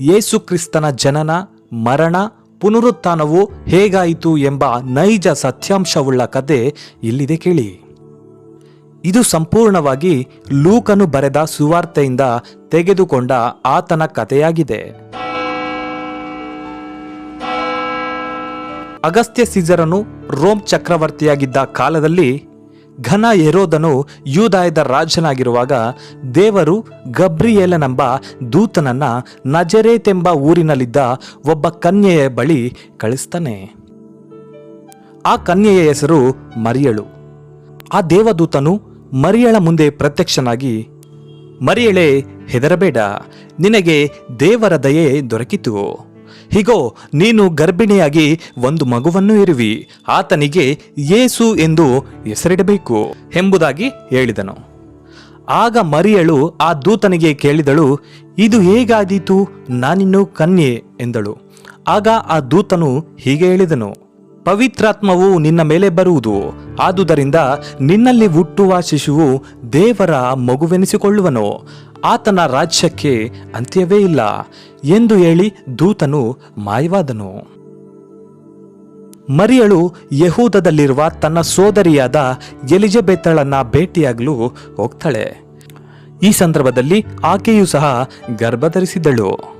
ಯೇಸು ಕ್ರಿಸ್ತನ ಜನನ, ಮರಣ, ಪುನರುತ್ಥಾನವು ಹೇಗಾಯಿತು ಎಂಬ ನೈಜ ಸತ್ಯಾಂಶವುಳ್ಳ ಕತೆ ಇಲ್ಲಿದೆ ಕೇಳಿ. ಇದು ಸಂಪೂರ್ಣವಾಗಿ ಲೂಕನು ಬರೆದ ಸುವಾರ್ತೆಯಿಂದ ತೆಗೆದುಕೊಂಡ ಆತನ ಕಥೆಯಾಗಿದೆ. ಅಗಸ್ತ್ಯ ಸಿಜರನು ರೋಮ್ ಚಕ್ರವರ್ತಿಯಾಗಿದ್ದ ಕಾಲದಲ್ಲಿ ಘನ ಯೆರೋದನು ಯೂದಾಯದ ರಾಜನಾಗಿರುವಾಗ ದೇವರು ಗಬ್ರಿಯೇಲನೆಂಬ ದೂತನನ್ನ ನಜರೇತೆಂಬ ಊರಿನಲ್ಲಿದ್ದ ಒಬ್ಬ ಕನ್ಯೆಯ ಬಳಿ ಕಳಿಸ್ತಾನೆ. ಆ ಕನ್ಯೆಯ ಹೆಸರು ಮರಿಯಳು. ಆ ದೇವದೂತನು ಮರಿಯಳ ಮುಂದೆ ಪ್ರತ್ಯಕ್ಷನಾಗಿ, ಮರಿಯಳೆ, ಹೆದರಬೇಡ. ನಿನಗೆ ದೇವರ ದಯೆ ದೊರಕಿತು. ಹೀಗೋ, ನೀನು ಗರ್ಭಿಣಿಯಾಗಿ ಒಂದು ಮಗುವನ್ನು ಇರುವಿ ಆತನಿಗೆ ಯೇಸು ಎಂದು ಹೆಸರಿಡಬೇಕು ಎಂಬುದಾಗಿ ಹೇಳಿದನು. ಆಗ ಮರಿಯಳು ಆ ದೂತನಿಗೆ ಕೇಳಿದಳು, ಇದು ಹೇಗಾದೀತು? ನಾನಿನ್ನು ಕನ್ಯೆ ಎಂದಳು. ಆಗ ಆ ದೂತನು ಹೀಗೆ ಹೇಳಿದನು, ಪವಿತ್ರಾತ್ಮವು ನಿನ್ನ ಮೇಲೆ ಬರುವುದು ಆದುದರಿಂದ ನಿನ್ನಲ್ಲಿ ಹುಟ್ಟುವ ಶಿಶುವು ದೇವರ ಮಗುವೆನಿಸಿಕೊಳ್ಳುವನು. ಆತನ ರಾಜ್ಯಕ್ಕೆ ಅಂತ್ಯವೇ ಇಲ್ಲ ಎಂದು ಹೇಳಿ ದೂತನು ಮಾಯವಾದನು. ಮರಿಯಳು ಯಹೂದದಲ್ಲಿರುವ ತನ್ನ ಸೋದರಿಯಾದ ಎಲಿಜಬೆತ್ತಳನ್ನ ಭೇಟಿಯಾಗಲು ಹೋಗ್ತಾಳೆ. ಈ ಸಂದರ್ಭದಲ್ಲಿ ಆಕೆಯೂ ಸಹ ಗರ್ಭಧರಿಸಿದ್ದಳು.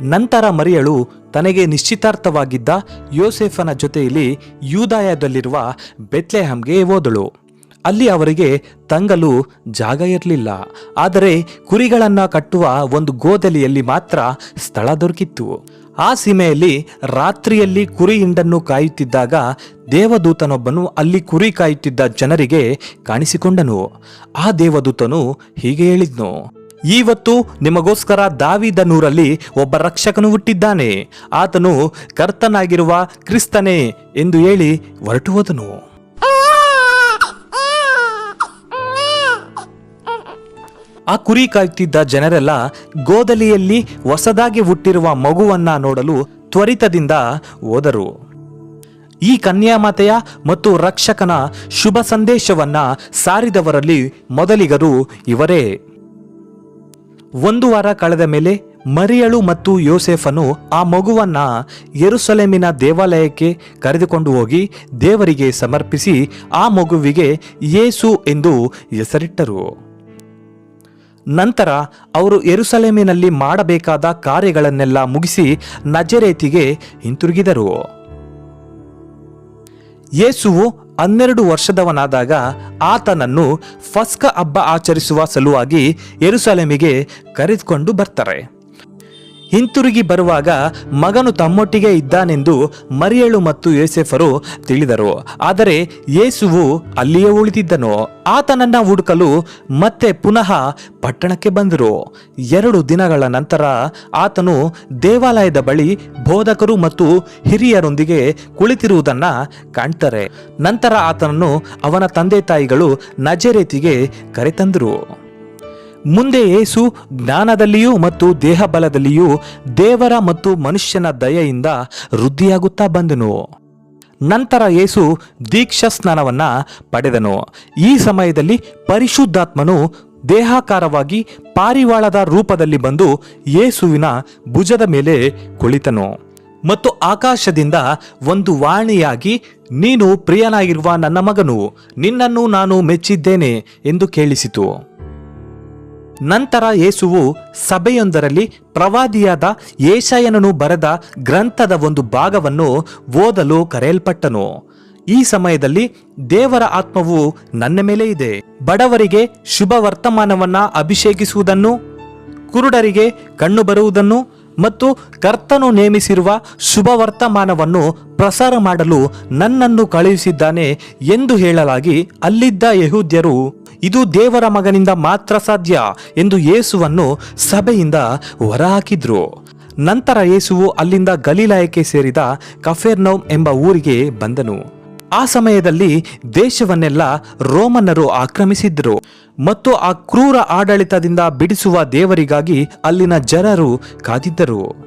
ನಂತರ ಮರಿಯಳು ತನಗೆ ನಿಶ್ಚಿತಾರ್ಥವಾಗಿದ್ದ ಯೋಸೆಫನ ಜೊತೆಯಲ್ಲಿ ಯೂದಾಯದಲ್ಲಿರುವ ಬೆತ್ಲೆಹಂಗೆ ಓದಳು ಅಲ್ಲಿ ಅವರಿಗೆ ತಂಗಲು ಜಾಗ ಇರಲಿಲ್ಲ. ಆದರೆ ಕುರಿಗಳನ್ನು ಕಟ್ಟುವ ಒಂದು ಗೋದಲಿಯಲ್ಲಿ ಮಾತ್ರ ಸ್ಥಳ ದೊರಕಿತ್ತು. ಆ ಸೀಮೆಯಲ್ಲಿ ರಾತ್ರಿಯಲ್ಲಿ ಕುರಿ ಹಿಂಡನ್ನು ಕಾಯುತ್ತಿದ್ದಾಗ ದೇವದೂತನೊಬ್ಬನು ಅಲ್ಲಿ ಕುರಿ ಕಾಯುತ್ತಿದ್ದ ಜನರಿಗೆ ಕಾಣಿಸಿಕೊಂಡನು. ಆ ದೇವದೂತನು ಹೀಗೆ ಹೇಳಿದ್ನು ಇವತ್ತು ನಿಮಗೋಸ್ಕರ ದಾವಿದನೂರಲ್ಲಿ ಒಬ್ಬ ರಕ್ಷಕನು ಹುಟ್ಟಿದ್ದಾನೆ. ಆತನು ಕರ್ತನಾಗಿರುವ ಕ್ರಿಸ್ತನೇ ಎಂದು ಹೇಳಿ ಹೊರಟು ಹೋದನು ಆ ಕುರಿ ಕಾಯುತ್ತಿದ್ದ ಜನರೆಲ್ಲ ಗೋದಲಿಯಲ್ಲಿ ಹೊಸದಾಗಿ ಹುಟ್ಟಿರುವ ಮಗುವನ್ನ ನೋಡಲು ತ್ವರಿತದಿಂದ ಹೋದರು. ಈ ಕನ್ಯಾಮಾತೆಯ ಮತ್ತು ರಕ್ಷಕನ ಶುಭ ಸಂದೇಶವನ್ನ ಸಾರಿದವರಲ್ಲಿ ಮೊದಲಿಗರು ಇವರೇ. ಒಂದು ವಾರ ಕಳೆದ ಮೇಲೆ ಮರಿಯಳು ಮತ್ತು ಯೋಸೆಫನು ಆ ಮಗುವನ್ನ ಯೆರೂಸಲೇಮಿನ ದೇವಾಲಯಕ್ಕೆ ಕರೆದುಕೊಂಡು ಹೋಗಿ ದೇವರಿಗೆ ಸಮರ್ಪಿಸಿ ಆ ಮಗುವಿಗೆ ಯೇಸು ಎಂದು ಹೆಸರಿಟ್ಟರು. ನಂತರ ಅವರು ಯೆರೂಸಲೇಮಿನಲ್ಲಿ ಮಾಡಬೇಕಾದ ಕಾರ್ಯಗಳನ್ನೆಲ್ಲ ಮುಗಿಸಿ ನಜರೇತಿಗೆ ಹಿಂತಿರುಗಿದರು. ಯೇಸುವು ಹನ್ನೆರಡು ವರ್ಷದವನಾದಾಗ ಆತನನ್ನು ಫಸ್ಕ ಹಬ್ಬ ಆಚರಿಸುವ ಸಲುವಾಗಿ ಯೆರೂಸಲೇಮಿಗೆ ಕರೆದುಕೊಂಡು ಬರ್ತಾರೆ. ಹಿಂತಿರುಗಿ ಬರುವಾಗ ಮಗನು ತಮ್ಮೊಟ್ಟಿಗೆ ಇದ್ದಾನೆಂದು ಮರಿಯಳು ಮತ್ತು ಯೋಸೆಫರು ತಿಳಿದರು. ಆದರೆ ಯೇಸುವು ಅಲ್ಲಿಯೇ ಉಳಿದಿದ್ದನು. ಆತನನ್ನ ಹುಡುಕಲು ಮತ್ತೆ ಪುನಃ ಪಟ್ಟಣಕ್ಕೆ ಬಂದರು. ಎರಡು ದಿನಗಳ ನಂತರ ಆತನು ದೇವಾಲಯದ ಬಳಿ ಬೋಧಕರು ಮತ್ತು ಹಿರಿಯರೊಂದಿಗೆ ಕುಳಿತಿರುವುದನ್ನ ಕಾಣ್ತಾರೆ. ನಂತರ ಆತನನ್ನು ಅವನ ತಂದೆ ತಾಯಿಗಳು ನಜರೇತಿಗೆ ಕರೆತಂದರು. ಮುಂದೆ ಯೇಸು ಜ್ಞಾನದಲ್ಲಿಯೂ ಮತ್ತು ದೇಹಬಲದಲ್ಲಿಯೂ ದೇವರ ಮತ್ತು ಮನುಷ್ಯನ ದಯೆಯಿಂದ ವೃದ್ಧಿಯಾಗುತ್ತಾ ಬಂದನು. ನಂತರ ಯೇಸು ದೀಕ್ಷಾ ಸ್ನಾನವನ್ನ ಪಡೆದನು. ಈ ಸಮಯದಲ್ಲಿ ಪರಿಶುದ್ಧಾತ್ಮನು ದೇಹಾಕಾರವಾಗಿ ಪಾರಿವಾಳದ ರೂಪದಲ್ಲಿ ಬಂದು ಯೇಸುವಿನ ಭುಜದ ಮೇಲೆ ಕುಳಿತನು. ಮತ್ತು ಆಕಾಶದಿಂದ ಒಂದು ವಾಣಿಯಾಗಿ, ನೀನು ಪ್ರಿಯನಾಗಿರುವ ನನ್ನ ಮಗನು, ನಿನ್ನನ್ನು ನಾನು ಮೆಚ್ಚಿದ್ದೇನೆ ಎಂದು ಕೇಳಿಸಿತು. ನಂತರ ಯೇಸುವು ಸಭೆಯೊಂದರಲ್ಲಿ ಪ್ರವಾದಿಯಾದ ಏಷಯನನು ಬರೆದ ಗ್ರಂಥದ ಒಂದು ಭಾಗವನ್ನು ಓದಲು ಕರೆಯಲ್ಪಟ್ಟನು. ಈ ಸಮಯದಲ್ಲಿ ದೇವರ ಆತ್ಮವು ನನ್ನ ಮೇಲೆ ಇದೆ. ಬಡವರಿಗೆ ಶುಭ ವರ್ತಮಾನವನ್ನ ಅಭಿಷೇಕಿಸುವುದನ್ನು, ಕುರುಡರಿಗೆ ಕಣ್ಣು ಬರುವುದನ್ನು ಮತ್ತು ಕರ್ತನು ನೇಮಿಸಿರುವ ಶುಭ ವರ್ತಮಾನವನ್ನು ಪ್ರಸಾರ ಮಾಡಲು ನನ್ನನ್ನು ಕಳುಹಿಸಿದ್ದಾನೆ ಎಂದು ಹೇಳಲಾಗಿ ಅಲ್ಲಿದ್ದ ಯಹೂದ್ಯರು ಇದು ದೇವರ ಮಗನಿಂದ ಮಾತ್ರ ಸಾಧ್ಯ ಎಂದು ಯೇಸುವನ್ನು ಸಭೆಯಿಂದ ಹೊರಹಾಕಿದ್ರು. ನಂತರ ಯೇಸುವು ಅಲ್ಲಿಂದ ಗಲೀಲಾಯಕ್ಕೆ ಸೇರಿದ ಕಫೇರ್ನೌಮ್ ಎಂಬ ಊರಿಗೆ ಬಂದನು. ಆ ಸಮಯದಲ್ಲಿ ದೇಶವನ್ನೆಲ್ಲ ರೋಮನ್ನರು ಆಕ್ರಮಿಸಿದ್ರು ಮತ್ತು ಆ ಕ್ರೂರ ಆಡಳಿತದಿಂದ ಬಿಡಿಸುವ ದೇವರಿಗಾಗಿ ಅಲ್ಲಿನ ಜನರು ಕಾದಿದ್ದರು.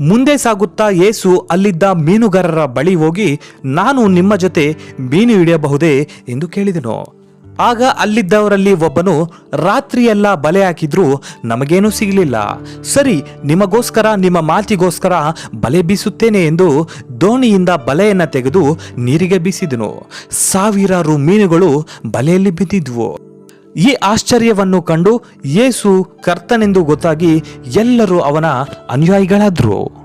ಮುಂದೆ ಸಾಗುತ್ತಾ ಯೇಸು ಅಲ್ಲಿದ್ದ ಮೀನುಗಾರರ ಬಳಿ ಹೋಗಿ, ನಾನು ನಿಮ್ಮ ಜೊತೆ ಮೀನು ಹಿಡಿಯಬಹುದೇ? ಎಂದು ಕೇಳಿದನು. ಆಗ ಅಲ್ಲಿದ್ದವರಲ್ಲಿ ಒಬ್ಬನು ರಾತ್ರಿಯೆಲ್ಲ ಬಲೆ ಹಾಕಿದ್ರೂ ನಮಗೇನೂ ಸಿಗಲಿಲ್ಲ. ಸರಿ, ನಿಮಗೋಸ್ಕರ, ನಿಮ್ಮ ಮಾತಿಗೋಸ್ಕರ ಬಲೆ ಬೀಸುತ್ತೇನೆ ಎಂದು ದೋಣಿಯಿಂದ ಬಲೆಯನ್ನು ತೆಗೆದು ನೀರಿಗೆ ಬೀಸಿದನು. ಸಾವಿರಾರು ಮೀನುಗಳು ಬಲೆಯಲ್ಲಿ ಬಿದ್ದಿದ್ವು. ಈ ಆಶ್ಚರ್ಯವನ್ನು ಕಂಡು ಯೇಸು ಕರ್ತನೆಂದು ಗೊತ್ತಾಗಿ ಎಲ್ಲರೂ ಅವನ ಅನುಯಾಯಿಗಳಾದ್ರು.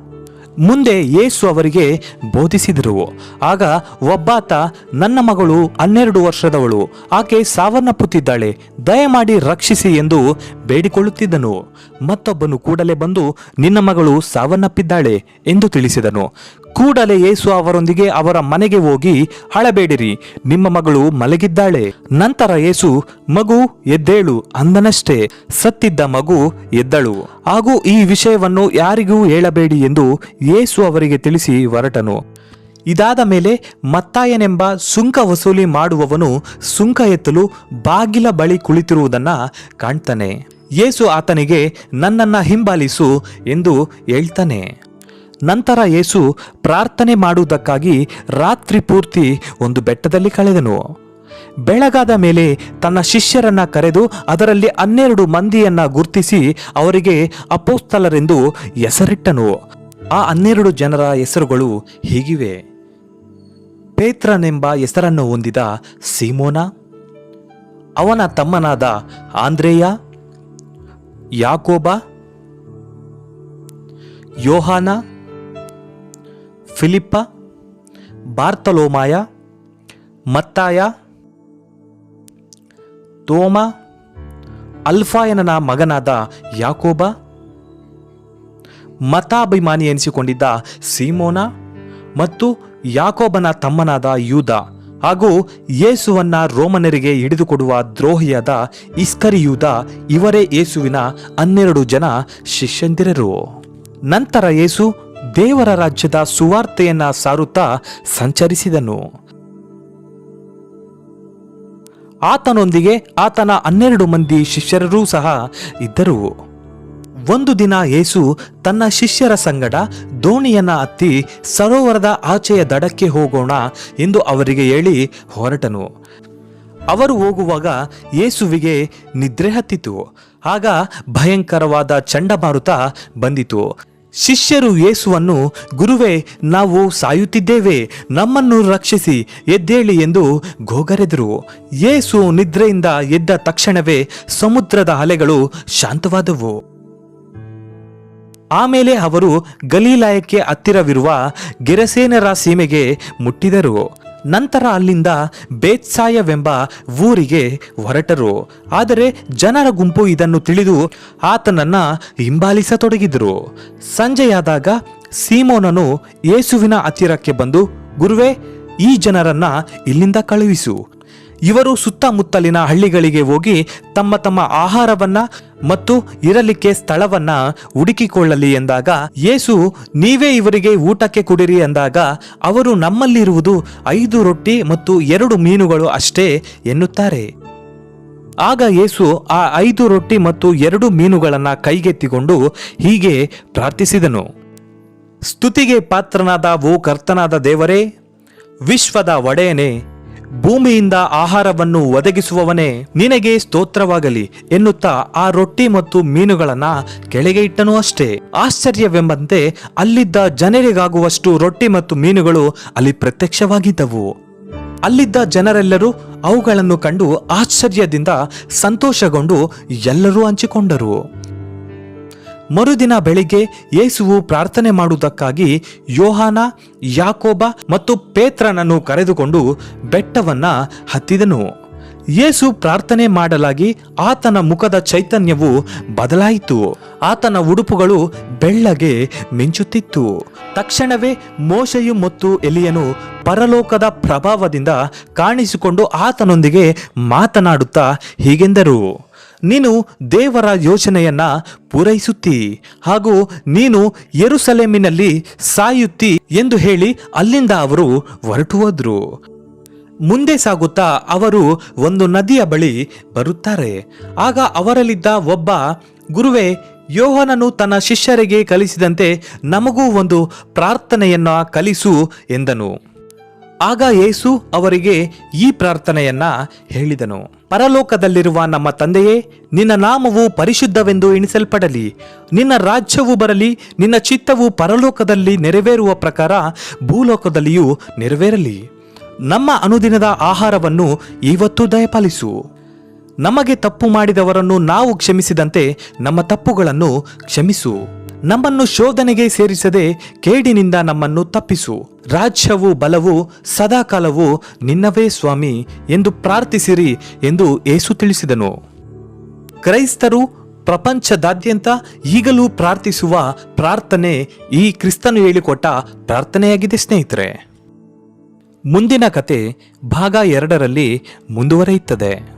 ಮುಂದೆ ಯೇಸು ಅವರಿಗೆ ಬೋಧಿಸಿದರು. ಆಗ ಒಬ್ಬಾತ, ನನ್ನ ಮಗಳು ಹನ್ನೆರಡು ವರ್ಷದವಳು. ಆಕೆ ಸಾವನ್ನಪ್ಪುತ್ತಿದ್ದಾಳೆ ದಯಮಾಡಿ ರಕ್ಷಿಸಿ ಎಂದು ಬೇಡಿಕೊಳ್ಳುತ್ತಿದ್ದನು. ಮತ್ತೊಬ್ಬನು ಕೂಡಲೇ ಬಂದು, ನಿನ್ನ ಮಗಳು ಸಾವನ್ನಪ್ಪಿದ್ದಾಳೆ ಎಂದು ತಿಳಿಸಿದನು. ಕೂಡಲೇ ಯೇಸು ಅವರೊಂದಿಗೆ ಅವರ ಮನೆಗೆ ಹೋಗಿ ಹಳಬೇಡಿರಿ ನಿಮ್ಮ ಮಗಳು ಮಲಗಿದ್ದಾಳೆ. ನಂತರ ಯೇಸು, ಮಗು, ಎದ್ದೇಳು, ಅಂದನಷ್ಟೇ. ಸತ್ತಿದ್ದ ಮಗು, ಎದ್ದಳು. ಹಾಗೂ ಈ ವಿಷಯವನ್ನು ಯಾರಿಗೂ ಹೇಳಬೇಡಿ ಎಂದು ಯೇಸು ಅವರಿಗೆ ತಿಳಿಸಿ ಹೊರಟನು. ಇದಾದ ಮೇಲೆ ಮತ್ತಾಯನೆಂಬ ಸುಂಕ ವಸೂಲಿ ಮಾಡುವವನು ಸುಂಕ ಎತ್ತಲು ಬಾಗಿಲ ಬಳಿ ಕುಳಿತಿರುವುದನ್ನ ಕಾಣ್ತಾನೆ. ಯೇಸು ಆತನಿಗೆ, ನನ್ನನ್ನ ಹಿಂಬಾಲಿಸು ಎಂದು ಹೇಳ್ತಾನೆ. ನಂತರ ಯೇಸು ಪ್ರಾರ್ಥನೆ ಮಾಡುವುದಕ್ಕಾಗಿ ರಾತ್ರಿ ಪೂರ್ತಿ ಒಂದು ಬೆಟ್ಟದಲ್ಲಿ ಕಳೆದನು. ಬೆಳಗಾದ ಮೇಲೆ ತನ್ನ ಶಿಷ್ಯರನ್ನ ಕರೆದು ಅದರಲ್ಲಿ ಹನ್ನೆರಡು ಮಂದಿಯನ್ನ ಗುರುತಿಸಿ ಅವರಿಗೆ ಅಪೋಸ್ತಲರೆಂದು ಹೆಸರಿಟ್ಟನು. ಆ ಹನ್ನೆರಡು ಜನರ ಹೆಸರುಗಳು ಹೀಗಿವೆ. ಪೇತ್ರನೆಂಬ ಹೆಸರನ್ನು ಹೊಂದಿದ ಸೀಮೋನ, ಅವನ ತಮ್ಮನಾದ ಆಂದ್ರೇಯ, ಯಾಕೋಬ, ಯೋಹಾನ ಫಿಲಿಪ್ಪ, ಬಾರ್ತಲೋಮಾಯ, ಮತ್ತಾಯ, ತೋಮ, ಅಲ್ಫಾಯನನ ಮಗನಾದ ಯಾಕೋಬ, ಮತಾಭಿಮಾನಿ ಎನಿಸಿಕೊಂಡಿದ್ದ ಸೀಮೋನ ಮತ್ತು ಯಾಕೋಬನ ತಮ್ಮನಾದ ಯೂದ ಹಾಗೂ ಯೇಸುವನ್ನ ರೋಮನರಿಗೆ ಹಿಡಿದುಕೊಡುವ ದ್ರೋಹಿಯಾದ ಇಸ್ಕರಿಯೂದ ಇವರೇ ಯೇಸುವಿನ ಹನ್ನೆರಡು ಜನ ಶಿಷ್ಯಂದಿರರು. ನಂತರ ಯೇಸು ದೇವರ ರಾಜ್ಯದ ಸುವಾರ್ತೆಯನ್ನ ಸಾರುತ್ತಾ ಸಂಚರಿಸಿದನು. ಆತನೊಂದಿಗೆ ಆತನ ಹನ್ನೆರಡು ಮಂದಿ ಶಿಷ್ಯರೂ ಸಹ ಇದ್ದರು. ಒಂದು ದಿನ ಯೇಸು ತನ್ನ ಶಿಷ್ಯರ ಸಂಗಡ ದೋಣಿಯನ್ನ ಹತ್ತಿ ಸರೋವರದ ಆಚೆಯ ದಡಕ್ಕೆ ಹೋಗೋಣ ಎಂದು ಅವರಿಗೆ ಹೇಳಿ ಹೊರಟನು. ಅವರು ಹೋಗುವಾಗ ಯೇಸುವಿಗೆ ನಿದ್ರೆ ಹತ್ತಿತು. ಆಗ ಭಯಂಕರವಾದ ಚಂಡಮಾರುತ ಬಂದಿತು. ಶಿಷ್ಯರು ಯೇಸುವನ್ನು, ಗುರುವೇ, ನಾವು ಸಾಯುತ್ತಿದ್ದೇವೆ, ನಮ್ಮನ್ನು ರಕ್ಷಿಸಿ, ಎದ್ದೇಳಿ ಎಂದು ಗೋಗರೆದರು. ಯೇಸು ನಿದ್ರೆಯಿಂದ ಎದ್ದ ತಕ್ಷಣವೇ ಸಮುದ್ರದ ಅಲೆಗಳು ಶಾಂತವಾದವು. ಆಮೇಲೆ ಅವರು ಗಲೀಲಾಯಕ್ಕೆ ಹತ್ತಿರವಿರುವ ಗೆರಸೇನರ ಸೀಮೆಗೆ ಮುಟ್ಟಿದರು. ನಂತರ ಅಲ್ಲಿಂದ ಬೇತ್ಸಾಯವೆಂಬ ಊರಿಗೆ ಹೊರಟರು. ಆದರೆ ಜನರ ಗುಂಪು ಇದನ್ನು ತಿಳಿದು ಆತನನ್ನ ಹಿಂಬಾಲಿಸತೊಡಗಿದರು. ಸಂಜೆಯಾದಾಗ ಸೀಮೋನನು ಯೇಸುವಿನ ಹತ್ತಿರಕ್ಕೆ ಬಂದು, ಗುರುವೆ, ಈ ಜನರನ್ನ ಇಲ್ಲಿಂದ ಕಳುಹಿಸು. ಇವರು ಸುತ್ತಮುತ್ತಲಿನ ಹಳ್ಳಿಗಳಿಗೆ ಹೋಗಿ ತಮ್ಮ ತಮ್ಮ ಆಹಾರವನ್ನ ಮತ್ತು ಇರಲಿಕ್ಕೆ ಸ್ಥಳವನ್ನ ಹುಡುಕಿಕೊಳ್ಳಲಿ ಎಂದಾಗ, ಯೇಸು, ನೀವೇ ಇವರಿಗೆ ಊಟಕ್ಕೆ ಕುಡಿರಿ ಎಂದಾಗ ಅವರು ನಮ್ಮಲ್ಲಿರುವುದು ಐದು ರೊಟ್ಟಿ ಮತ್ತು ಎರಡು ಮೀನುಗಳು ಅಷ್ಟೇ ಎನ್ನುತ್ತಾರೆ. ಆಗ ಯೇಸು ಆ ಐದು ರೊಟ್ಟಿ ಮತ್ತು ಎರಡು ಮೀನುಗಳನ್ನು ಕೈಗೆತ್ತಿಕೊಂಡು ಹೀಗೆ ಪ್ರಾರ್ಥಿಸಿದನು. ಸ್ತುತಿಗೆ ಪಾತ್ರನಾದ ಓ ಕರ್ತನಾದ ದೇವರೇ, ವಿಶ್ವದ ಒಡೆಯನೇ ಭೂಮಿಯಿಂದ ಆಹಾರವನ್ನು ಒದಗಿಸುವವನೇ ನಿನಗೆ ಸ್ತೋತ್ರವಾಗಲಿ ಎನ್ನುತ್ತಾ ಆ ರೊಟ್ಟಿ ಮತ್ತು ಮೀನುಗಳನ್ನ ಕೆಳಗೆ ಇಟ್ಟನು ಅಷ್ಟೇ. ಆಶ್ಚರ್ಯವೆಂಬಂತೆ ಅಲ್ಲಿದ್ದ ಜನರಿಗಾಗುವಷ್ಟು ರೊಟ್ಟಿ ಮತ್ತು ಮೀನುಗಳು ಅಲ್ಲಿ ಪ್ರತ್ಯಕ್ಷವಾಗಿದ್ದವು. ಅಲ್ಲಿದ್ದ ಜನರೆಲ್ಲರೂ ಅವುಗಳನ್ನು ಕಂಡು ಆಶ್ಚರ್ಯದಿಂದ ಸಂತೋಷಗೊಂಡು ಎಲ್ಲರೂ ಹಂಚಿಕೊಂಡರು. ಮರುದಿನ ಬೆಳಿಗ್ಗೆ ಯೇಸುವು ಪ್ರಾರ್ಥನೆ ಮಾಡುವುದಕ್ಕಾಗಿ ಯೋಹಾನ, ಯಾಕೋಬ ಮತ್ತು ಪೇತ್ರನನ್ನು ಕರೆದುಕೊಂಡು ಬೆಟ್ಟವನ್ನ ಹತ್ತಿದನು. ಯೇಸು ಪ್ರಾರ್ಥನೆ ಮಾಡಲಾಗಿ ಆತನ ಮುಖದ ಚೈತನ್ಯವು ಬದಲಾಯಿತು. ಆತನ ಉಡುಪುಗಳು ಬೆಳ್ಳಗೆ ಮಿಂಚುತ್ತಿತ್ತು. ತಕ್ಷಣವೇ ಮೋಶೆಯು ಮತ್ತು ಎಲಿಯನು ಪರಲೋಕದ ಪ್ರಭಾವದಿಂದ ಕಾಣಿಸಿಕೊಂಡು ಆತನೊಂದಿಗೆ ಮಾತನಾಡುತ್ತಾ ಹೀಗೆಂದರು. ನೀನು ದೇವರ ಯೋಚನೆಯನ್ನ ಪೂರೈಸುತ್ತಿ ಹಾಗೂ ನೀನು ಎರುಸಲೇಮಿನಲ್ಲಿ ಸಾಯುತ್ತಿ ಎಂದು ಹೇಳಿ ಅಲ್ಲಿಂದ ಅವರು ಹೊರಟು ಹೋದ್ರು ಮುಂದೆ ಸಾಗುತ್ತಾ ಅವರು ಒಂದು ನದಿಯ ಬಳಿ ಬರುತ್ತಾರೆ. ಆಗ ಅವರಲ್ಲಿದ್ದ ಒಬ್ಬ, ಗುರುವೇ, ಯೋಹನನು ತನ್ನ ಶಿಷ್ಯರಿಗೆ ಕಲಿಸಿದಂತೆ ನಮಗೂ ಒಂದು ಪ್ರಾರ್ಥನೆಯನ್ನ ಕಲಿಸು ಎಂದನು. ಆಗ ಯೇಸು ಅವರಿಗೆ ಈ ಪ್ರಾರ್ಥನೆಯನ್ನ ಹೇಳಿದನು. ಪರಲೋಕದಲ್ಲಿರುವ ನಮ್ಮ ತಂದೆಯೇ, ನಿನ್ನ ನಾಮವು ಪರಿಶುದ್ಧವೆಂದು ಎಣಿಸಲ್ಪಡಲಿ. ನಿನ್ನ ರಾಜ್ಯವು ಬರಲಿ, ನಿನ್ನ ಚಿತ್ತವು ಪರಲೋಕದಲ್ಲಿ ನೆರವೇರುವ ಪ್ರಕಾರ ಭೂಲೋಕದಲ್ಲಿಯೂ ನೆರವೇರಲಿ. ನಮ್ಮ ಅನುದಿನದ ಆಹಾರವನ್ನು ಇವತ್ತು ದಯಪಾಲಿಸು. ನಮಗೆ ತಪ್ಪು ಮಾಡಿದವರನ್ನು ನಾವು ಕ್ಷಮಿಸಿದಂತೆ ನಮ್ಮ ತಪ್ಪುಗಳನ್ನು ಕ್ಷಮಿಸು. ನಮ್ಮನ್ನು ಶೋಧನೆಗೆ ಸೇರಿಸದೆ ಕೇಡಿನಿಂದ ನಮ್ಮನ್ನು ತಪ್ಪಿಸು. ರಾಜ್ಯವು ಬಲವು ಸದಾಕಾಲವು ನಿನ್ನವೇ ಸ್ವಾಮಿ ಎಂದು ಪ್ರಾರ್ಥಿಸಿರಿ ಎಂದು ಏಸು ತಿಳಿಸಿದನು. ಕ್ರೈಸ್ತರು ಪ್ರಪಂಚದಾದ್ಯಂತ ಈಗಲೂ ಪ್ರಾರ್ಥಿಸುವ ಪ್ರಾರ್ಥನೆ ಈ ಕ್ರಿಸ್ತನು ಹೇಳಿಕೊಟ್ಟ ಪ್ರಾರ್ಥನೆಯಾಗಿದೆ ಸ್ನೇಹಿತರೆ. ಮುಂದಿನ ಕತೆ ಭಾಗ ಎರಡರಲ್ಲಿ ಮುಂದುವರಿಯುತ್ತದೆ.